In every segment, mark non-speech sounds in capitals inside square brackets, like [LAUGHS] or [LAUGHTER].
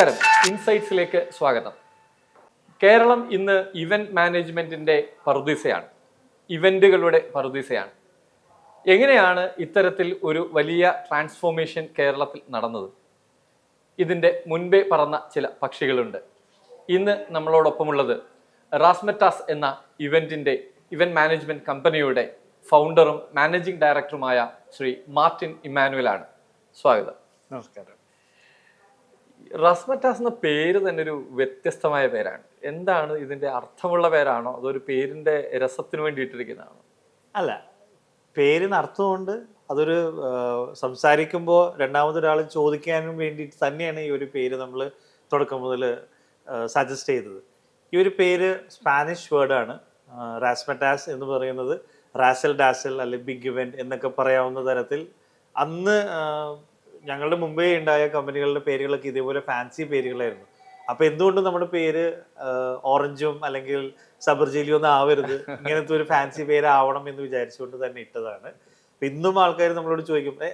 നമസ്കാരം. ഇൻസൈറ്റ്സിലേക്ക് സ്വാഗതം. കേരളം ഇന്ന് ഇവന്റ് മാനേജ്മെന്റിന്റെ പറുദീസയാണ്. ഇവന്റുകളുടെ പറുദീസയാണ്. എങ്ങനെയാണ് ഇത്തരത്തിൽ ഒരു വലിയ ട്രാൻസ്ഫോർമേഷൻ കേരളത്തിൽ നടന്നത്? ഇതിന്റെ മുൻപേ പറന്ന ചില പക്ഷികളുണ്ട്. ഇന്ന് നമ്മളോടൊപ്പമുള്ളത് റാസ്മെറ്റാസ് എന്ന ഇവന്റിന്റെ ഇവന്റ് മാനേജ്മെന്റ് കമ്പനിയുടെ ഫൗണ്ടറും മാനേജിംഗ് ഡയറക്ടറുമായ ശ്രീ മാർട്ടിൻ ഇമ്മാനുവൽ ആണ് സ്വാഗതം. നമസ്കാരം. റസ്മറ്റാസ് എന്ന പേര് തന്നെ ഒരു വ്യത്യസ്തമായ പേരാണ്. എന്താണ് ഇതിന്റെ അർത്ഥമുള്ള പേരാണോ? അതോ ഒരു പേരിന്റെ രസത്തിന് വേണ്ടി ഇട്ടിരിക്കുന്നതാണോ അല്ല പേരിന് അർത്ഥമുണ്ട്. അതൊരു സംസാരിക്കുമ്പോൾ രണ്ടാമതൊരാൾ ചോദിക്കാനും വേണ്ടിയിട്ട് തന്നെയാണ് ഈ ഒരു പേര് നമ്മൾ തുടക്കം മുതൽ സജസ്റ്റ് ചെയ്തത്. ഈ ഒരു പേര് സ്പാനിഷ് വേർഡാണ്. റാസ്മറ്റാസ് എന്ന് പറയുന്നത് റാസൽ ഡാസൽ അല്ലെ ബിഗ് ഇവന്റ് എന്നൊക്കെ പറയാവുന്ന തരത്തിൽ അന്ന് ഞങ്ങളുടെ മുമ്പേ ഉണ്ടായ കമ്പനികളുടെ പേരുകളൊക്കെ ഇതേപോലെ ഫാൻസി പേരുകളായിരുന്നു. അപ്പൊ എന്തുകൊണ്ട് നമ്മുടെ പേര് ഓറഞ്ചും അല്ലെങ്കിൽ സബർജീലിയോ ഒന്നും ആവരുത്. ഇങ്ങനത്തെ ഒരു ഫാൻസി പേരാവണം എന്ന് വിചാരിച്ചുകൊണ്ട് തന്നെ ഇട്ടതാണ്. ഇന്നും ആൾക്കാർ നമ്മളോട് ചോദിക്കും "ഏ,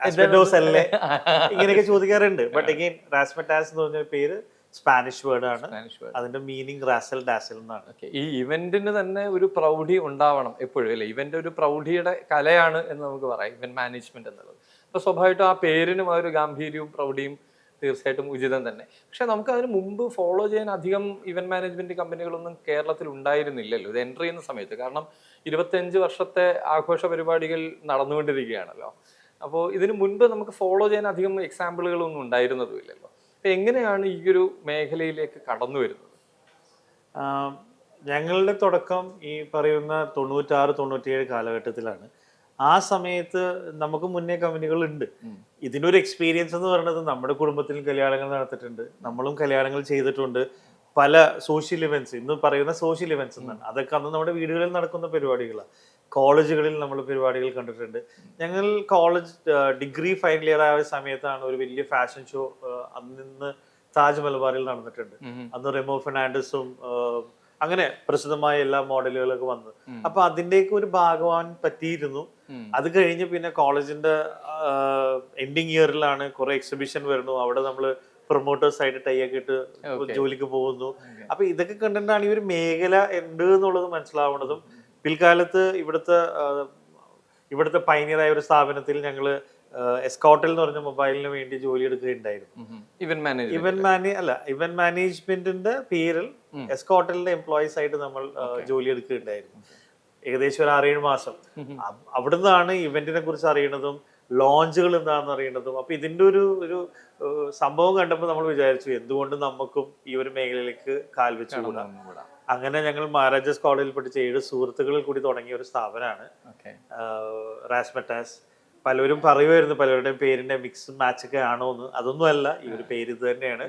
ആസ്പെറ്റോസ് അല്ലേ? [LAUGHS] ഇങ്ങനെയൊക്കെ ചോദിക്കാറുണ്ട്. ബട്ട് അഗെയിൻ റാസ്മെറ്റാസ് എന്ന് പറഞ്ഞ പേര് സ്പാനിഷ് വേർഡ് ആണ്. അതിന്റെ മീനിങ് റാസൽ ഡാസൽ എന്നാണ്. ഈ ഇവന്റിന് തന്നെ ഒരു പ്രൗഢി ഉണ്ടാവണം എപ്പോഴും അല്ലെ? ഇവന്റ് ഒരു പ്രൗഢിയുടെ കലയാണ് എന്ന് നമുക്ക് പറയാം ഇവന്റ് മാനേജ്മെന്റ് എന്നുള്ളത്. അപ്പൊ സ്വാഭാവികമായിട്ടും ആ പേരിനും ആ ഒരു ഗാംഭീര്യവും പ്രൗഢിയും തീർച്ചയായിട്ടും ഉചിതം തന്നെ. പക്ഷെ നമുക്ക് അതിന് മുമ്പ് ഫോളോ ചെയ്യാൻ അധികം ഇവന്റ് മാനേജ്മെന്റ് കമ്പനികളൊന്നും കേരളത്തിൽ ഉണ്ടായിരുന്നില്ലല്ലോ. ഇത് എൻട്രി ചെയ്യുന്ന സമയത്ത്. കാരണം ഇരുപത്തിയഞ്ച് വർഷത്തെ ആഘോഷ പരിപാടികൾ നടന്നുകൊണ്ടിരിക്കുകയാണല്ലോ. അപ്പോൾ ഇതിന് മുൻപ് നമുക്ക് ഫോളോ ചെയ്യാൻ അധികം എക്സാമ്പിളുകളൊന്നും ഉണ്ടായിരുന്നതുമില്ലല്ലോ അപ്പൊ എങ്ങനെയാണ് ഈ ഒരു മേഖലയിലേക്ക് കടന്നു വരുന്നത്? ഞങ്ങളുടെ തുടക്കം ഈ പറയുന്ന തൊണ്ണൂറ്റാറ് തൊണ്ണൂറ്റിയേഴ് കാലഘട്ടത്തിലാണ്. ആ സമയത്ത് നമുക്ക് മുന്നേ കമ്പനികൾ ഉണ്ട്. ഇതിനൊരു എക്സ്പീരിയൻസ് എന്ന് പറയുന്നത് നമ്മുടെ കുടുംബത്തിൽ കല്യാണങ്ങൾ നടത്തിയിട്ടുണ്ട്. നമ്മളും കല്യാണങ്ങൾ ചെയ്തിട്ടുണ്ട്. പല സോഷ്യൽ ഇവന്റ്സ് ഇന്ന് പറയുന്ന സോഷ്യൽ ഇവന്റ്സ് എന്നാണ്. അതൊക്കെ അന്ന് നമ്മുടെ വീടുകളിൽ നടക്കുന്ന പരിപാടികളാണ് കോളേജുകളിൽ നമ്മൾ പരിപാടികൾ കണ്ടിട്ടുണ്ട്. ഞങ്ങൾ കോളേജ് ഡിഗ്രി ഫൈനൽ ഇയർ ആയ സമയത്താണ് ഒരു വലിയ ഫാഷൻ ഷോ അന്ന് താജ് മലബാറിൽ നടന്നിട്ടുണ്ട്. അന്ന് റെമോ ഫെർണാണ്ടസും അങ്ങനെ പ്രസിദ്ധമായ എല്ലാ മോഡലുകളൊക്കെ വന്നു. അപ്പൊ അതിന്റെയൊക്കെ ഒരു ഭാഗമാൻ പറ്റിയിരുന്നു. അത് കഴിഞ്ഞ് പിന്നെ കോളേജിന്റെ എൻഡിങ് ഇയറിലാണ് കുറെ എക്സിബിഷൻ വരുന്നു. അവിടെ നമ്മൾ പ്രൊമോട്ടേഴ്സ് ആയിട്ട് ടൈ ഒക്കെ ഇട്ട് ജോലിക്ക് പോകുന്നു. അപ്പൊ ഇതൊക്കെ കണ്ടിട്ടാണ് ഈ ഒരു മേഖല ഉണ്ട് എന്നുള്ളത് മനസ്സിലാവുന്നതും പിൽക്കാലത്ത് ഇവിടുത്തെ ഇവിടുത്തെ പൈനിയറായ ഒരു സ്ഥാപനത്തിൽ ഞങ്ങൾ എസ്കോട്ടൽ എന്ന് പറഞ്ഞ മൊബൈലിന് വേണ്ടി ജോലി എടുക്കുകയുണ്ടായിരുന്നു. ഇവന്റ് മാനേജ്മെന്റ് ഇവന്റ് മാനേജ് അല്ല ഇവന്റ് മാനേജ്മെന്റിന്റെ പേരിൽ. എസ്കോട്ടലിന്റെ എംപ്ലോയീസ് ആയിട്ട് നമ്മൾ ജോലി എടുക്കുകയുണ്ടായിരുന്നു. ഏകദേശം ഒരു ആറേഴ് മാസം. അവിടെ അവിടുന്നാണ് ഇവന്റിനെ കുറിച്ച് അറിയണതും ലോഞ്ചുകൾ എന്താണെന്ന് അറിയണതും. അപ്പൊ ഇതിന്റെ ഒരു ഒരു സംഭവം കണ്ടപ്പോൾ നമ്മൾ വിചാരിച്ചു എന്തുകൊണ്ട് നമുക്കും ഈ ഒരു മേഖലയിലേക്ക് കാൽ വെച്ചുകൂടാ അങ്ങനെ ഞങ്ങൾ മഹാരാജാസ് കോളേജിൽ പഠിച്ച ഏഴ് സുഹൃത്തുക്കളിൽ കൂടി തുടങ്ങിയ ഒരു സ്ഥാപനമാണ്. റാസ്മെറ്റാസ്. പലരും പറയുമായിരുന്നു പലരുടെയും പേരിന്റെ മിക്സ് മാച്ച് ഒക്കെ ആണോ എന്ന്. അതൊന്നും അല്ല ഈ ഒരു പേര് ഇത് തന്നെയാണ്.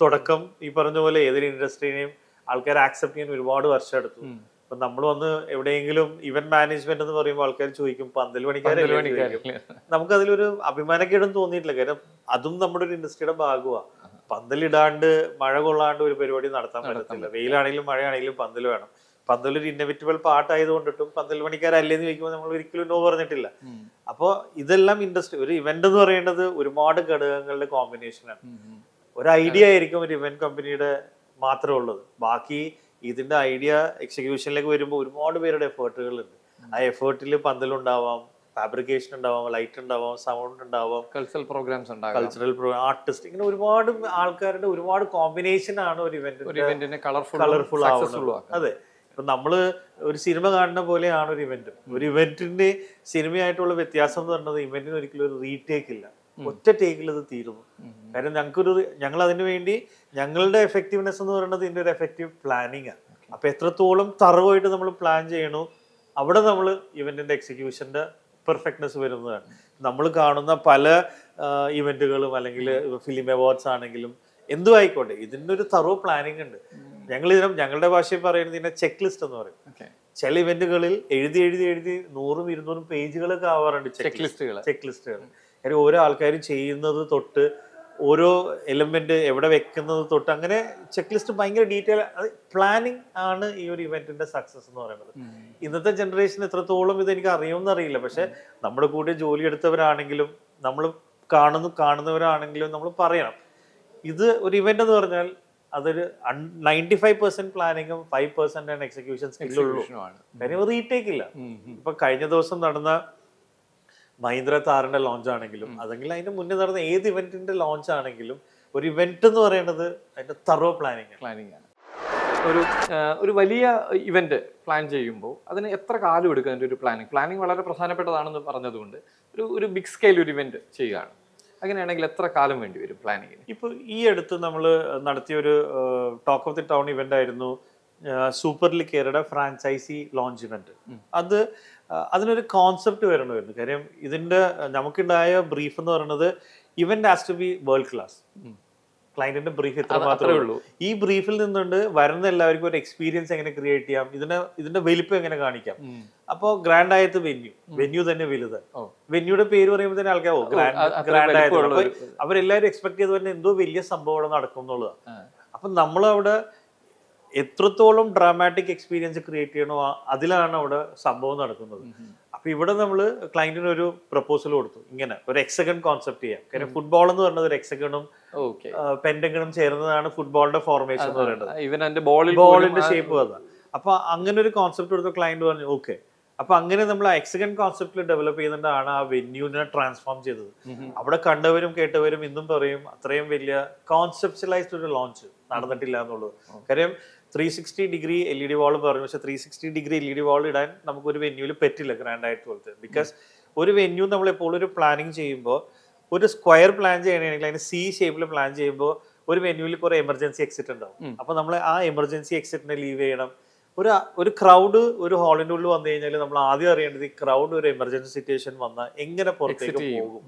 തുടക്കം ഈ പറഞ്ഞ പോലെ ഏതൊരു ഇൻഡസ്ട്രീനെയും ആൾക്കാർ ആക്സെപ്റ്റ് ചെയ്യാൻ ഒരുപാട് വർഷം എടുത്തു. അപ്പൊ നമ്മൾ വന്ന് എവിടെയെങ്കിലും ഇവന്റ് മാനേജ്മെന്റ് എന്ന് പറയുമ്പോൾ ആൾക്കാർ ചോദിക്കും പന്തൽ പണിക്കാരല്ലേ ചോദിക്കും. നമുക്ക് അതിലൊരു അഭിമാനക്കേടും തോന്നിയിട്ടില്ല. കാരണം അതും നമ്മുടെ ഒരു ഇൻഡസ്ട്രിയുടെ ഭാഗമാണ് പന്തലിടാണ്ട് മഴ കൊള്ളാണ്ട് ഒരു പരിപാടി നടത്താൻ പറ്റത്തില്ല. വെയിലാണെങ്കിലും മഴയാണെങ്കിലും പന്തൽ വേണം. പന്തൽ ഒരു ഇന്നവിറ്റബിൾ പാട്ടായതുകൊണ്ടിട്ടും പന്തൽ പണിക്കാരല്ലേന്ന് ചോദിക്കുമ്പോൾ നമ്മൾ ഒരിക്കലും നോ പറഞ്ഞിട്ടില്ല. അപ്പോൾ ഇതെല്ലാം ഇൻഡസ്ട്രി ഒരു ഇവന്റ് എന്ന് പറയുന്നത് ഒരുപാട് ഘടകങ്ങളുടെ കോമ്പിനേഷനാണ് ഒരു ഐഡിയ ആയിരിക്കും ഒരു ഇവന്റ് കമ്പനിയുടെ മാത്രമേ ഉള്ളത്. ബാക്കി ഇതിന്റെ ഐഡിയ എക്സിക്യൂഷനിലേക്ക് വരുമ്പോൾ ഒരുപാട് പേരുടെ എഫേർട്ടുകൾ ഉണ്ട് ആ എഫേർട്ടിൽ പന്തലുണ്ടാവാം ഫാബ്രിക്കേഷൻ ഉണ്ടാവാം ലൈറ്റ് ഉണ്ടാവാം സൗണ്ട് ഉണ്ടാവാം കൾച്ചറൽ പ്രോഗ്രാംസ് ഉണ്ടാവും കൾച്ചറൽ പ്രോഗ്രാം ആർട്ടിസ്റ്റ് ഇങ്ങനെ ഒരുപാട് ആൾക്കാരുടെ ഒരുപാട് കോമ്പിനേഷൻ ആണ് ഒരു ഇവന്റ് കളർഫുൾ കളർഫുൾ ആവുന്നത്. അതെ. ഇപ്പൊ നമ്മൾ ഒരു സിനിമ കാണുന്ന പോലെയാണ് ഒരു ഇവന്റ് ഒരു ഇവന്റിന്റെ സിനിമയായിട്ടുള്ള വ്യത്യാസം എന്ന് പറയുന്നത് ഇവന്റിന് ഒരിക്കലും ഒരു റീടേക്ക് ഇല്ല. ഒറ്റ ടേക്കിൽ ഇത് തീരുന്നു. കാരണം ഞങ്ങൾക്കൊരു ഞങ്ങൾ അതിനു വേണ്ടി ഞങ്ങളുടെ എഫക്റ്റീവ്നെസ് എന്ന് പറയുന്നത് ഇതിന്റെ ഒരു എഫക്റ്റീവ് പ്ലാനിങ് ആണ് അപ്പൊ എത്രത്തോളം തറവായിട്ട് നമ്മൾ പ്ലാൻ ചെയ്യണോ അവിടെ നമ്മൾ ഇവന്റിന്റെ എക്സിക്യൂഷന്റെ പെർഫെക്റ്റ്നെസ് വരുന്നതാണ്. നമ്മൾ കാണുന്ന പല ഇവന്റുകളും അല്ലെങ്കിൽ ഫിലിം അവാർഡ്സ് ആണെങ്കിലും എന്തും ആയിക്കോട്ടെ ഇതിനൊരു തറവ് പ്ലാനിങ് ഉണ്ട്. ഞങ്ങൾ ഇതിനും ഞങ്ങളുടെ ഭാഷയിൽ പറയുന്നത് ഇതിനെ ചെക്ക് ലിസ്റ്റ് എന്ന് പറയും. ചില ഇവന്റുകളിൽ എഴുതി എഴുതി എഴുതി നൂറും ഇരുന്നൂറും പേജുകളൊക്കെ ആവാറുണ്ട് ചെക്ക് ലിസ്റ്റുകൾ ചെക്ക് ലിസ്റ്റുകൾ കാര്യം ഓരോ ആൾക്കാർ ചെയ്യുന്നത് തൊട്ട് ഓരോ എലമെന്റ് എവിടെ വെക്കുന്നത് തൊട്ട് അങ്ങനെ ചെക്ക് ലിസ്റ്റ് ഭയങ്കര ഡീറ്റെയിൽ പ്ലാനിങ് ആണ് ഈ ഒരു ഇവന്റിന്റെ സക്സസ് എന്ന് പറയുന്നത്. ഇന്നത്തെ ജനറേഷൻ എത്രത്തോളം ഇത് എനിക്ക് അറിയുമെന്ന് അറിയില്ല. പക്ഷെ നമ്മുടെ കൂടെ ജോലി എടുത്തവരാണെങ്കിലും നമ്മൾ കാണുന്നു കാണുന്നവരാണെങ്കിലും നമ്മൾ പറയണം. ഇത് ഒരു ഇവന്റ് എന്ന് പറഞ്ഞാൽ അതൊരു നയന്റി ഫൈവ് പെർസെന്റ് പ്ലാനിങ്ങും ഫൈവ് പെർസെന്റ് ആണ് എക്സിക്യൂഷൻ സ്കില്ലുള്ളൂ ആണ്. കാര്യം റീടേക്ക് ഇല്ല. ഇപ്പൊ കഴിഞ്ഞ ദിവസം നടന്ന മഹീന്ദ്ര താറിന്റെ ലോഞ്ച് ആണെങ്കിലും അതെങ്കിൽ അതിന്റെ മുന്നേ നടന്ന ഏത് ഇവന്റിന്റെ ലോഞ്ച് ആണെങ്കിലും ഒരു ഇവന്റ് എന്ന് പറയുന്നത് അതിന്റെ തറോ പ്ലാനിങ് പ്ലാനിങ് ആണ് ഒരു ഒരു വലിയ ഇവന്റ് പ്ലാൻ ചെയ്യുമ്പോൾ അതിന് എത്ര കാലം എടുക്കും അതിന്റെ ഒരു പ്ലാനിങ് പ്ലാനിങ് വളരെ പ്രധാനപ്പെട്ടതാണെന്ന് പറഞ്ഞതുകൊണ്ട് ഒരു ഒരു ബിഗ് സ്കെയിൽ ഒരു ഇവന്റ് ചെയ്യുകയാണ്. അങ്ങനെയാണെങ്കിൽ എത്ര കാലം വേണ്ടി വരും പ്ലാനിങ്ങിന് ഇപ്പൊ ഈ അടുത്ത് നമ്മൾ നടത്തിയ ഒരു talk of the town event ആയിരുന്നു സൂപ്പർ ലീഗ് കേരയുടെ ഫ്രാഞ്ചൈസി ലോഞ്ച് ഇവന്റ് അത് അതിനൊരു കോൺസെപ്റ്റ് വരണമായിരുന്നു കാര്യം ഇതിന്റെ നമുക്കുണ്ടായ ബ്രീഫ് എന്ന് പറയുന്നത് event has to be world class ക്ലയന്റിന്റെ brief ഇത്ര മാത്രമേ ഉള്ളൂ. ഈ ബ്രീഫിൽ നിന്നുകൊണ്ട് വരുന്ന എല്ലാവർക്കും ഒരു എക്സ്പീരിയൻസ് എങ്ങനെ ക്രിയേറ്റ് ചെയ്യാം ഇതിന്റെ ഇതിന്റെ വലിപ്പം എങ്ങനെ കാണിക്കാം. അപ്പോൾ ഗ്രാൻഡ് ആയത് വെന്യൂ വെന്യൂ തന്നെ വലുത്. വെന്യൂടെ പേര് പറയുമ്പോൾ തന്നെ ആൾക്കാർ ഗ്രാൻഡ് ആയത് അവരെല്ലാവരും എക്സ്പെക്ട് ചെയ്ത് തന്നെ എന്തോ വലിയ സംഭവം അവിടെ നടക്കും എന്നുള്ളതാണ്. അപ്പൊ നമ്മൾ അവിടെ എത്രത്തോളം ഡ്രാമാറ്റിക് എക്സ്പീരിയൻസ് ക്രിയേറ്റ് ചെയ്യണോ അതിലാണ് അവിടെ സംഭവം നടക്കുന്നത്. അപ്പൊ ഇവിടെ നമ്മൾ ക്ലയന്റിന് ഒരു പ്രപ്പോസൽ കൊടുത്തു. ഇങ്ങനെ ഒരു എക്സഗൺ കോൺസെപ്റ്റ് ചെയ്യാം. കാര്യം ഫുട്ബോൾ എന്ന് പറയുന്നത് ഒരു എക്സഗണും പെൻഡഗണും ചേർന്നതാണ് ഫുട്ബോളിന്റെ ഫോർമേഷൻ എന്ന് പറയുന്നത്. ബോളിന്റെ ഷേപ്പ് അതാണ് അപ്പൊ അങ്ങനെ ഒരു കോൺസെപ്റ്റ് കൊടുത്ത ക്ലയന്റ് പറഞ്ഞു ഓക്കെ അപ്പൊ അങ്ങനെ നമ്മൾ എക്സഗൺ കോൺസെപ്റ്റിൽ ഡെവലപ്പ് ചെയ്യുന്നതാണ് ആ വെന്യൂനെ ട്രാൻസ്ഫോം ചെയ്തത്. അവിടെ കണ്ടവരും കേട്ടവരും ഇന്നും പറയും അത്രയും വലിയ കോൺസെപ്റ്റലൈസ്ഡ് ഒരു ലോഞ്ച് നടന്നിട്ടില്ല എന്നുള്ളത്. കാര്യം three sixty degree L E D wall പറഞ്ഞു. പക്ഷേ three sixty degree L E D wall ഇടാൻ നമുക്ക് ഒരു വെന്യൂൽ പറ്റില്ല ഗ്രാൻഡ് ആയിട്ട് പോലത്തെ. ബിക്കോസ് ഒരു വെന്യൂ നമ്മൾ എപ്പോഴും ഒരു പ്ലാനിങ് ചെയ്യുമ്പോൾ ഒരു സ്ക്വയർ പ്ലാൻ ചെയ്യണമെങ്കിൽ അതിന് സി ഷേപ്പിൽ പ്ലാൻ ചെയ്യുമ്പോൾ ഒരു വെന്യൂവിൽ കുറെ എമർജൻസി എക്സിറ്റ് ഉണ്ടാവും അപ്പോൾ നമ്മൾ ആ എമർജൻസി എക്സിറ്റിനെ ലീവ് ചെയ്യണം. ഒരു ഒരു ക്രൗഡ് ഒരു ഹാളിന്റെ ഉള്ളിൽ വന്നു കഴിഞ്ഞാൽ നമ്മൾ ആദ്യം അറിയേണ്ടത് ഈ ക്രൗഡ് ഒരു എമർജൻസി സിറ്റുവേഷൻ വന്നാൽ എങ്ങനെ പുറത്തേക്ക് പോകും.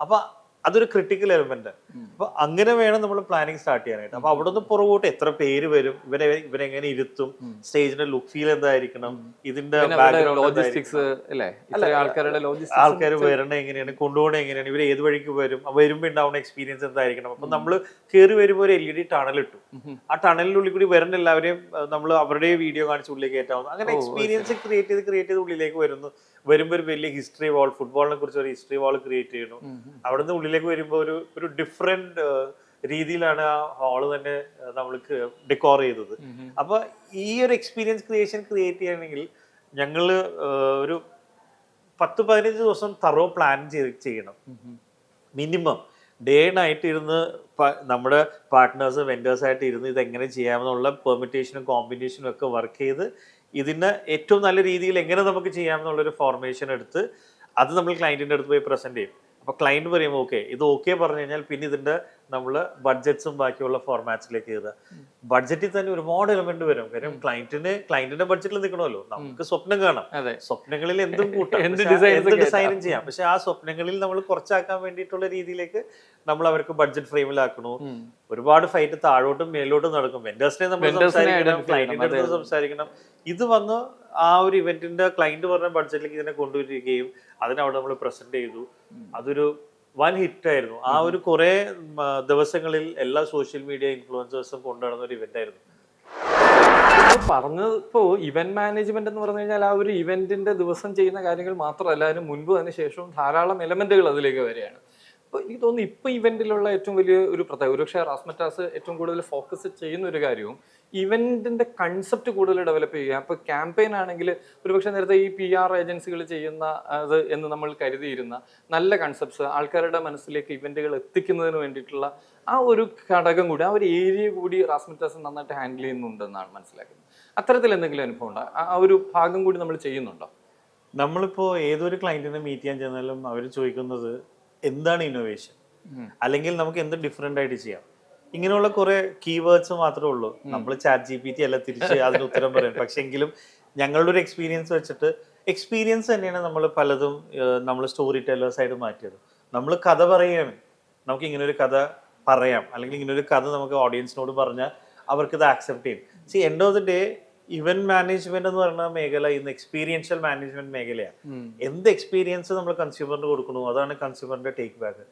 അപ്പോൾ അതൊരു ക്രിട്ടിക്കൽ എലമെന്റ് അപ്പൊ അങ്ങനെ വേണം നമ്മൾ പ്ലാനിങ് സ്റ്റാർട്ട് ചെയ്യാനായിട്ട്. അപ്പൊ അവിടെ നിന്ന് പുറകോട്ട് എത്ര പേര് വരും ഇവരെ ഇവരെങ്ങനെ ഇരുത്തും സ്റ്റേജിന്റെ ലുക്ക് ഫീൽ എന്തായിരിക്കണം ഇതിന്റെ ബാക്ക്ഗ്രൗണ്ട് ലോജിസ്റ്റിക്സ് ആൾക്കാരുടെ ലോജിസ്റ്റിക്സ് ആൾക്കാർ വരണ എങ്ങനെയാണ് കൊണ്ടുപോകണ എങ്ങനെയാണ് ഇവർ ഏത് വഴിക്ക് വരും വരുമ്പോ ഉണ്ടാവുന്ന എക്സ്പീരിയൻസ് എന്തായിരിക്കണം. അപ്പൊ നമ്മൾ കയറി വരുമ്പോൾ ഒരു എൽ ഇ ഡി ടണൽ ഇട്ടു. ആ ടണലിനുള്ളിൽ കൂടി വരുന്ന എല്ലാവരെയും നമ്മൾ അവരുടെ വീഡിയോ കാണിച്ച് ഉള്ളിലേക്ക് കയറ്റാവുന്നു അങ്ങനെ എക്സ്പീരിയൻസ് ക്രിയേറ്റ് ചെയ്ത് ക്രിയേറ്റ് ചെയ്ത് ഉള്ളിലേക്ക് വരുന്നു. വരുമ്പോൾ ഒരു വലിയ ഹിസ്റ്ററി വാൾ ഫുട്ബോളിനെ കുറിച്ച് ഒരു ഹിസ്റ്ററി വാൾ ക്രിയേറ്റ് ചെയ്യുന്നു. അവിടെ നിന്ന് ഉള്ളിലേക്ക് വരുമ്പോൾ ഒരു ഒരു ഡിഫറെന്റ് രീതിയിലാണ് ആ ഹാൾ തന്നെ നമ്മൾക്ക് ഡെക്കോർ ചെയ്തത്. അപ്പൊ ഈ ഒരു എക്സ്പീരിയൻസ് ക്രിയേഷൻ ക്രിയേറ്റ് ചെയ്യണമെങ്കിൽ ഞങ്ങൾ ഏഹ്, ഒരു പത്ത് പതിനഞ്ച് ദിവസം തറോ പ്ലാൻ ചെയ്ത് ചെയ്യണം. മിനിമം ഡേ നൈറ്റ് ഇരുന്ന് നമ്മുടെ പാർട്ട്നേഴ്സ് വെൻഡേഴ്സ് ആയിട്ട് ഇരുന്ന് ഇത് എങ്ങനെ ചെയ്യാമെന്നുള്ള പെർമിറ്റേഷനും കോമ്പിനേഷനും ഒക്കെ വർക്ക് ചെയ്ത് ഇതിന് ഏറ്റവും നല്ല രീതിയിൽ എങ്ങനെ നമുക്ക് ചെയ്യാമെന്നുള്ളൊരു ഫോർമേഷൻ എടുത്ത് അത് നമ്മൾ ക്ലയന്റിന്റെ അടുത്ത് പോയി പ്രസന്റ് ചെയ്യും. അപ്പോൾ ക്ലയന്റ് പറയും ഓക്കെ ഇത് ഓക്കെ പറഞ്ഞു കഴിഞ്ഞാൽ പിന്നെ ഇതിന്റെ നമ്മൾ ബഡ്ജറ്റ്സും ബാക്കിയുള്ള ഫോർമാറ്റ്സിലേക്ക് ചെയ്ത ബഡ്ജറ്റിൽ തന്നെ ഒരുപാട് എലമെന്റ് വരും. കാര്യം ക്ലയന്റിന് ക്ലയന്റിന്റെ ബഡ്ജറ്റിൽ നിൽക്കണമല്ലോ. നമുക്ക് സ്വപ്നം കാണാം. സ്വപ്നങ്ങളിൽ എന്തും [LAUGHS] കൂട്ടാം. എന്ത് ഡിസൈനും ചെയ്യാം. പക്ഷെ ആ സ്വപ്നങ്ങളിൽ നമ്മൾ കുറച്ചാക്കാൻ വേണ്ടിയിട്ടുള്ള രീതിയിലേക്ക് നമ്മൾ അവർക്ക് ബഡ്ജറ്റ് ഫ്രെയിമിലാക്കണു ഒരുപാട് ഫൈറ്റ് താഴോട്ടും മേലോട്ടും നടക്കും. വെൻഡേഴ്സിനെ നമ്മൾ സംസാരിക്കണം ക്ലയന്റിന്റെ അടുത്ത് സംസാരിക്കണം. ഇത് വന്ന് ആ ഒരു ഇവന്റിന്റെ ക്ലയന്റ് പറഞ്ഞ ബഡ്ജറ്റിലേക്ക് ഇതിനെ കൊണ്ടുവരികയും അതിനവിടെ നമ്മൾ പ്രസന്റ് ചെയ്തു. അതൊരു വൻ ഹിറ്റായിരുന്നു. ആ ഒരു കുറെ ദിവസങ്ങളിൽ എല്ലാ സോഷ്യൽ മീഡിയ ഇൻഫ്ലുവൻസേഴ്സും കൊണ്ടുനടന്ന ഒരു ഇവന്റ് ആയിരുന്നു. പറഞ്ഞപ്പോ ഇവന്റ് മാനേജ്മെന്റ് എന്ന് പറഞ്ഞു കഴിഞ്ഞാൽ ആ ഒരു ഇവന്റിന്റെ ദിവസം ചെയ്യുന്ന കാര്യങ്ങൾ മാത്രമല്ല അതിന് മുൻപ് അതിന് ശേഷവും ധാരാളം എലമെന്റുകൾ അതിലേക്ക് വരികയാണ്. എനിക്ക് തോന്നുന്നു ഇപ്പൊ ഇവന്റിലുള്ള ഏറ്റവും വലിയ ഒരു പ്രത്യേകത ഒരുപക്ഷെ റാസ്മറ്റാസ് ഏറ്റവും കൂടുതൽ ഫോക്കസ് ചെയ്യുന്ന ഒരു കാര്യവും ഇവന്റിന്റെ കൺസെപ്റ്റ് കൂടുതൽ ഡെവലപ്പ് ചെയ്യുക. അപ്പൊ ക്യാമ്പയിൻ ആണെങ്കിൽ ഒരുപക്ഷെ നേരത്തെ ഈ പി ആർ ഏജൻസികൾ ചെയ്യുന്ന അത് എന്ന് നമ്മൾ കരുതിയിരുന്ന നല്ല കൺസെപ്റ്റ്സ് ആൾക്കാരുടെ മനസ്സിലേക്ക് ഇവന്റുകൾ എത്തിക്കുന്നതിന് വേണ്ടിയിട്ടുള്ള ആ ഒരു ഘടകം കൂടി ആ ഒരു ഏരിയ കൂടി റാസ്മറ്റാസ് നന്നായിട്ട് ഹാൻഡിൽ ചെയ്യുന്നുണ്ടെന്നാണ് മനസ്സിലാക്കുന്നത്. അത്തരത്തിൽ എന്തെങ്കിലും അനുഭവം ഉണ്ടോ? ആ ഒരു ഭാഗം കൂടി നമ്മൾ ചെയ്യുന്നുണ്ടോ? നമ്മളിപ്പോൾ ഏതൊരു ക്ലയന്റിനെ മീറ്റ് ചെയ്യാൻ ചെന്നാലും അവർ ചോദിക്കുന്നത് എന്താണ് ഇന്നോവേഷൻ അല്ലെങ്കിൽ നമുക്ക് എന്ത് ഡിഫറെന്റ് ആയിട്ട് ചെയ്യാം? ഇങ്ങനെയുള്ള കുറെ കീവേഡ്സ് മാത്രമേ ഉള്ളൂ. നമ്മൾ ചാറ്റ് ജി പി ടി അല്ല തിരിച്ച് [LAUGHS] അതിന് ഉത്തരം പറയും. പക്ഷെ എങ്കിലും ഞങ്ങളുടെ ഒരു എക്സ്പീരിയൻസ് വെച്ചിട്ട് എക്സ്പീരിയൻസ് തന്നെയാണ് നമ്മൾ പലതും നമ്മൾ സ്റ്റോറി ടെല്ലേഴ്സ് ആയിട്ട് മാറ്റിയത്. നമ്മൾ കഥ പറയുകയാണ്. നമുക്ക് ഇങ്ങനെ ഒരു കഥ പറയാം. അല്ലെങ്കിൽ ഇങ്ങനെ ഒരു കഥ നമുക്ക് ഓഡിയൻസിനോട് പറഞ്ഞാൽ അവർക്ക് ഇത് ആക്സെപ്റ്റ് ചെയ്യും. See end of the day event management എന്ന് പറയുന്ന മേഖല ഇന്ന് എക്സ്പീരിയൻഷ്യൽ മാനേജ്മെന്റ് മേഖലയാണ്. എന്ത് എക്സ്പീരിയൻസ് നമ്മൾ കൺസ്യൂമറിന് കൊടുക്കണോ അതാണ് കൺസ്യൂമറിന്റെ ടേക്ക് ബാക്ക്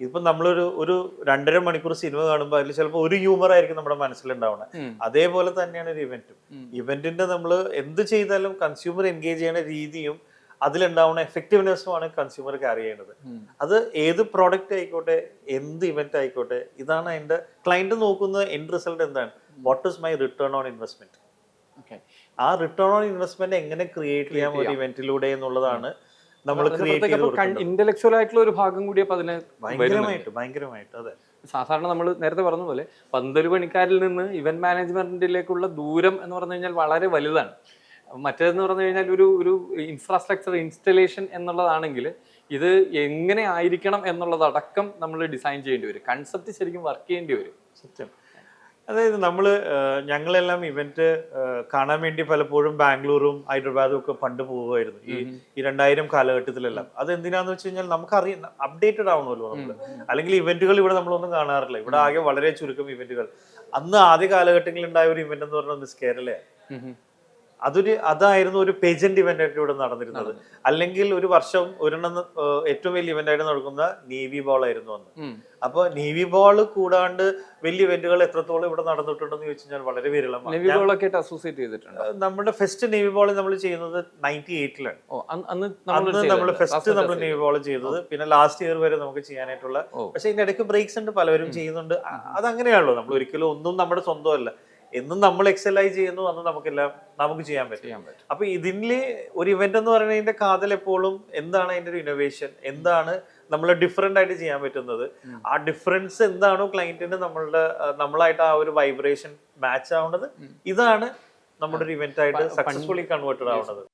ഇപ്പൊ നമ്മളൊരു ഒരു രണ്ടര മണിക്കൂർ സിനിമ കാണുമ്പോൾ അതിൽ ചിലപ്പോൾ ഒരു ഹ്യൂമർ ആയിരിക്കും നമ്മുടെ മനസ്സിലുണ്ടാവുന്നത് അതേപോലെ തന്നെയാണ് ഒരു ഇവന്റും ഇവന്റിന്റെ നമ്മൾ എന്ത് ചെയ്താലും കൺസ്യൂമർ എൻഗേജ് ചെയ്യുന്ന രീതിയും അതിലുണ്ടാവുന്ന എഫക്റ്റീവ്നെസ്സുമാണ് കൺസ്യൂമർ കാരി ചെയ്യേണ്ടത് അത് ഏത് പ്രോഡക്റ്റ് ആയിക്കോട്ടെ എന്ത് ഇവന്റ് ആയിക്കോട്ടെ ഇതാണ് അതിന്റെ ക്ലയന്റ് നോക്കുന്ന എൻഡ് റിസൾട്ട് എന്താണ്? What is my return on investment ആ റിട്ടേൺ ഓൺ ഇൻവെസ്റ്റ്മെന്റ് എങ്ങനെ ക്രിയേറ്റ് ചെയ്യാം ഒരു ഇവന്റിലൂടെ എന്നുള്ളതാണ് നമ്മൾ ക്രിയേറ്റ് ഇന്റലക്ച്വൽ ആയിട്ടുള്ള ഒരു ഭാഗം കൂടി അപ്പൊ അതിനെ ഭയങ്കരമായിട്ട് ഭയങ്കരമായിട്ട് അതെ. സാധാരണ നമ്മൾ നേരത്തെ പറഞ്ഞ പോലെ പന്തൽ പണിക്കാരിൽ നിന്ന് ഇവന്റ് മാനേജ്മെന്റിലേക്കുള്ള ദൂരം എന്ന് പറഞ്ഞു കഴിഞ്ഞാൽ വളരെ വലുതാണ്. മറ്റേതെന്ന് പറഞ്ഞു കഴിഞ്ഞാൽ ഒരു ഒരു ഇൻഫ്രാസ്ട്രക്ചർ ഇൻസ്റ്റലേഷൻ എന്നുള്ളതാണെങ്കിൽ ഇത് എങ്ങനെ ആയിരിക്കണം എന്നുള്ളതടക്കം നമ്മൾ ഡിസൈൻ ചെയ്യേണ്ടി വരും. കൺസെപ്റ്റ് ശരിക്കും വർക്ക് ചെയ്യേണ്ടി വരും. സത്യം. അതായത് നമ്മൾ ഞങ്ങളെല്ലാം ഇവന്റ് കാണാൻ വേണ്ടി പലപ്പോഴും ബാംഗ്ലൂരും ഹൈദരാബാദും ഒക്കെ പണ്ട് പോവുമായിരുന്നു ഈ ഈ രണ്ടായിരം കാലഘട്ടത്തിലെല്ലാം. അത് എന്തിനാന്ന് വെച്ച് കഴിഞ്ഞാൽ നമുക്ക് അറിയാം അപ്ഡേറ്റഡ് ആവണമല്ലോ നമ്മൾ. അല്ലെങ്കിൽ ഇവന്റുകൾ ഇവിടെ നമ്മളൊന്നും കാണാറില്ല. ഇവിടെ ആകെ വളരെ ചുരുക്കം ഇവന്റുകൾ. അന്ന് ആദ്യ കാലഘട്ടങ്ങളിൽ ഉണ്ടായ ഒരു ഇവന്റ് എന്ന് പറഞ്ഞാൽ മിസ് കേരളയാണ്. അതൊരു അതായിരുന്നു ഒരു പേജന്റ് ഇവന്റ് ആയിട്ട് ഇവിടെ നടന്നിരുന്നത്. അല്ലെങ്കിൽ ഒരു വർഷം ഒരെണ്ണം ഏറ്റവും വലിയ ഇവന്റ് ആയിട്ട് നടക്കുന്ന നേവി ബോൾ ആയിരുന്നു അന്ന്. അപ്പൊ നേവി ബോൾ കൂടാണ്ട് വലിയ ഇവന്റുകൾ എത്രത്തോളം ഇവിടെ നടന്നിട്ടുണ്ടെന്ന് ചോദിച്ചു കഴിഞ്ഞാൽ വളരെ വിരളമാണ്. അസോസിയേറ്റ് ചെയ്തിട്ടുണ്ട്? നമ്മുടെ ഫസ്റ്റ് നേവി ബോൾ നമ്മൾ ചെയ്യുന്നത് നയന്റി എയ്റ്റിലാണ്. അന്ന് നമ്മൾ ഫസ്റ്റ് നമ്മൾ നേവി ബോൾ ചെയ്തത്. പിന്നെ ലാസ്റ്റ് ഇയർ വരെ നമുക്ക് ചെയ്യാനായിട്ടുള്ള. പക്ഷെ ഇതിന്റെ ഇടയ്ക്ക് ബ്രേക്സ് ഉണ്ട് പലവരും ചെയ്യുന്നുണ്ട്. അതങ്ങനെയാണല്ലോ. നമ്മൾ ഒരിക്കലും ഒന്നും നമ്മുടെ സ്വന്തമല്ല. എന്നും നമ്മൾ എക്സലൈസ് ചെയ്യുന്നു അന്ന് നമുക്കെല്ലാം നമുക്ക് ചെയ്യാൻ പറ്റും. അപ്പൊ ഇതിൽ ഒരു ഇവന്റ് എന്ന് പറയുന്നതിന്റെ കാതൽ എപ്പോഴും എന്താണ് അതിന്റെ ഒരു ഇന്നോവേഷൻ എന്താണ് നമ്മൾ ഡിഫറെന്റ് ആയിട്ട് ചെയ്യാൻ പറ്റുന്നത്? ആ ഡിഫറൻസ് എന്താണോ ക്ലയന്റിന് നമ്മളുടെ നമ്മളായിട്ട് ആ ഒരു വൈബ്രേഷൻ മാച്ച് ആവുന്നത്. ഇതാണ് നമ്മുടെ ഒരു ഇവന്റ് ആയിട്ട് സക്സസ്ഫുള്ളി കൺവേർട്ടഡ് ആവുന്നത്.